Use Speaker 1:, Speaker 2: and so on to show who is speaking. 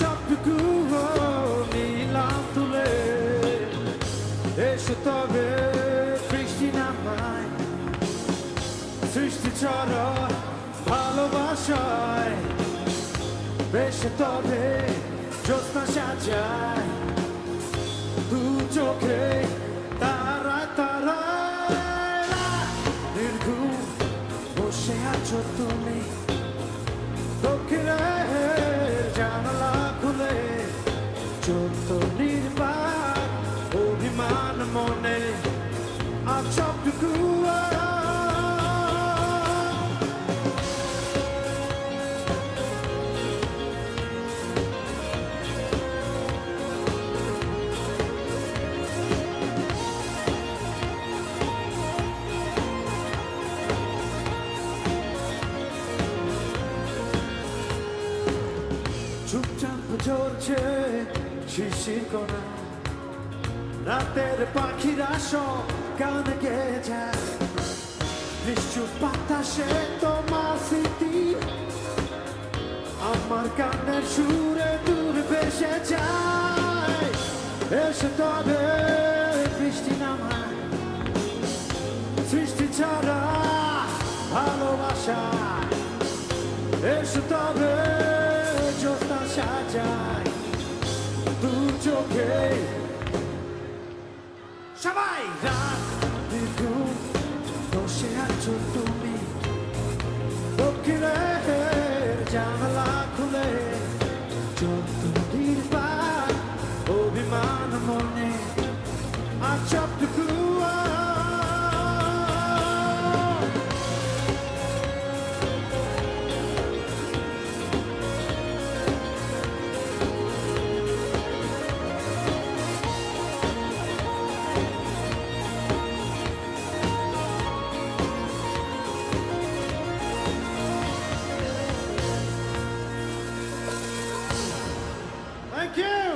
Speaker 1: সবটুকু নিলাম তুলে এসো তবে বৃষ্টি নামায়। সৃষ্টি চর ভালোবাসায় বেশ তবে জ্যোৎস্না সাজায়। দু চোখে তারা তারা নির্ঘুম বসে আছো তুমি ঝরছে শিশির কণা। রাতের পাখিরা সব গান গেয়ে যায় নিশ্চুপ বাতাসে তোমার স্মৃতি। আমার কানের সুরে দূর ভেসে যায়। এসে তবে বৃষ্টি নামায়। সৃষ্টি ছাড়া ভালোবাসা। এসো তবে দু চোখে। সবাই রাত বসে আছো তুমি। দক্ষিণে Thank you.